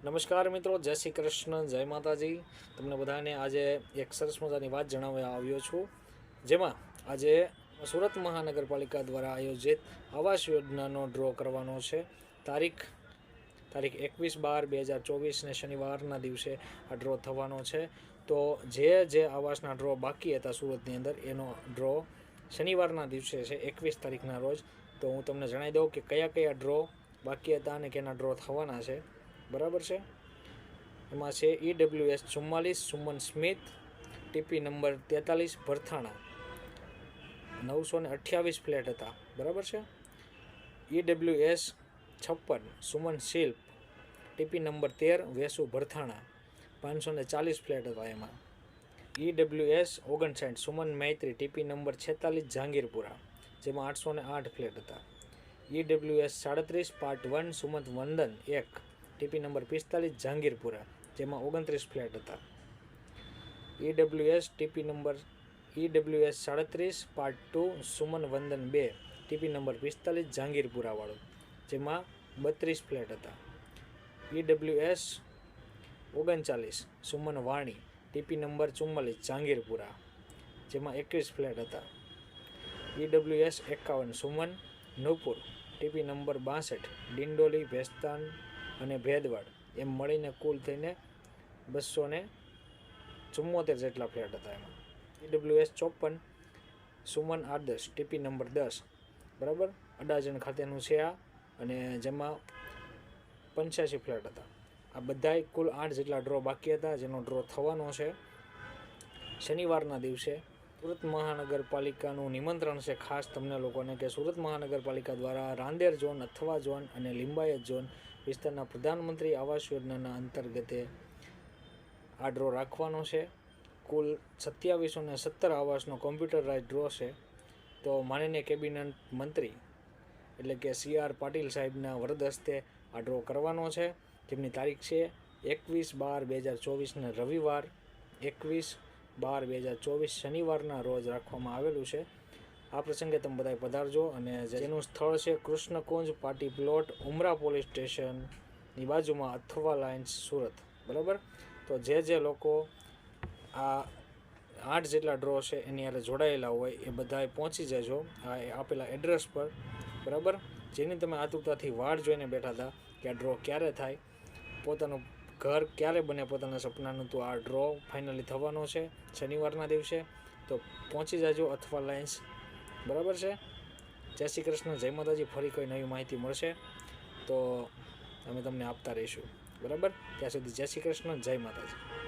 નમસ્કાર મિત્રો, જય શ્રી કૃષ્ણ, જય માતાજી. તમને બધાને આજે એક સરસ મજાની વાત જણાવવા આવ્યો છું. જેમાં આજે સુરત મહાનગરપાલિકા દ્વારા આયોજિત આવાસ યોજનાનો ડ્રો કરવાનો છે. તારીખ તારીખ એકવીસ બાર બે હજાર ચોવીસને શનિવારના દિવસે આ ડ્રો થવાનો છે. તો જે જે આવાસના ડ્રો બાકી હતા સુરતની અંદર, એનો ડ્રો શનિવારના દિવસે છે, એકવીસ તારીખના રોજ. તો હું તમને જણાવી દઉં કે કયા કયા ડ્રો બાકી હતા અને કેના ડ્રો થવાના છે. બરાબર છે? એમાં છે ઈ ડબલ્યુ એસ ચુમ્માલીસ, સુમન સ્મિથ ટીપી નંબર તેતાલીસ, ભરથાણા. નવસો ને અઠ્યાવીસ ફ્લેટ હતા. બરાબર છે? ઈ ડબલ્યુ એસ છપ્પન, સુમન શિલ્પ, ટીપી નંબર તેર, વેસુ ભરથાણા. પાંચસો ને ચાલીસ ફ્લેટ હતા એમાં. ઈ ડબલ્યુ એસ ઓગણસાઠ, સુમન મૈત્રી, ટીપી નંબર છેતાલીસ, જહાંગીરપુરા, જેમાં આઠસો ને આઠ ફ્લેટ હતા. ઈ ડબલ્યુ એસ સાડત્રીસ, પાર્ટ વન, સુમંત વંદન, એક. ટીપી નંબર પિસ્તાલીસ, જહાંગીરપુરા, જેમાં ઓગણત્રીસ ફ્લેટ હતા. EWS S TP number EWS S સાડત્રીસ પાર્ટ ટુ સુમન વંદન બે, ટીપી નંબર પિસ્તાલીસ, જહાંગીરપુરાવાળું, જેમાં બત્રીસ ફ્લેટ હતા. ઈડબ્લ્યુએસ એસ ઓગણચાલીસ, સુમન વાણી, ટીપી નંબર ચુમ્માલીસ, જહાંગીરપુરા, જેમાં એકવીસ ફ્લેટ હતા. ઈડબ્લ્યુએસ એસ એકાવન, સુમન, નૂપુર, ટીપી નંબર બાસઠ, ડિંડોલી ભેસ્તાન અને ભેદવાડ. એમ મળીને કુલ થઈને બસો ને ચુમ્મોતેર જેટલા ફ્લેટ હતા એમાં. ઈડબ્લ્યુ એસ ચોપન સુમન આદર્શ ટીપી નંબર દસ. બરાબર? અડાજણ ખાતેનું છે આ અને જેમાં પંચ્યાસી ફ્લેટ હતા. આ બધાય કુલ આઠ જેટલા ડ્રો બાકી હતા, જેનો ડ્રો થવાનો છે. શનિવારના દિવસે સુરત મહાનગરપાલિકાનું નિમંત્રણ છે. ખાસ તમને લોકોને કે સુરત મહાનગરપાલિકા દ્વારા રાંદેર ઝોન, અથવા ઝોન અને લિંબાયત ઝોન વિસ્તારના પ્રધાનમંત્રી આવાસ યોજનાના અંતર્ગતે આ ડ્રો રાખવાનો છે. કુલ સત્યાવીસો ને સત્તર આવાસનો કોમ્પ્યુટરાઇઝ ડ્રો છે. તો માનનીય કેબિનેટ મંત્રી એટલે કે સી આર પાટીલ સાહેબના વરદ હસ્તે આ ડ્રો કરવાનો છે. જેમની તારીખ છે એકવીસ બાર બે હજાર ચોવીસને રવિવાર. એકવીસ બાર બે હજાર ચોવીસ શનિવારના રોજ રાખવામાં આવેલું છે. આ પ્રસંગે તમે બધા પધારજો અને જેનું સ્થળ છે Krishnakunj party plot Umra police સ્ટેશનની બાજુમાં અથવા લાઇન્સ સુરત. બરાબર? તો જે જે લોકો આ આઠ જેટલા ડ્રો છે એની હારે જોડાયેલા હોય એ બધાએ પહોંચી જજો. આ આપેલા એડ્રેસ પર. બરાબર? જેની તમે આતુરતાથી વાટ જોઈને બેઠા હતા કે આ ડ્રો ક્યારે થાય, પોતાનું ઘર ક્યારે બને પોતાના સપનાનું તો આ ડ્રો ફાઇનલી થવાનો છે શનિવારના દિવસે. તો પહોંચી જાજો અથવા લાઇન્સ બરાબર છે? જય શ્રી કૃષ્ણ, જય માતાજી, ફરી કોઈ નવી માહિતી મળશે તો અમે તમને આપતા રહીશું. બરાબર? ત્યાં સુધી જય શ્રી કૃષ્ણ, જય માતાજી.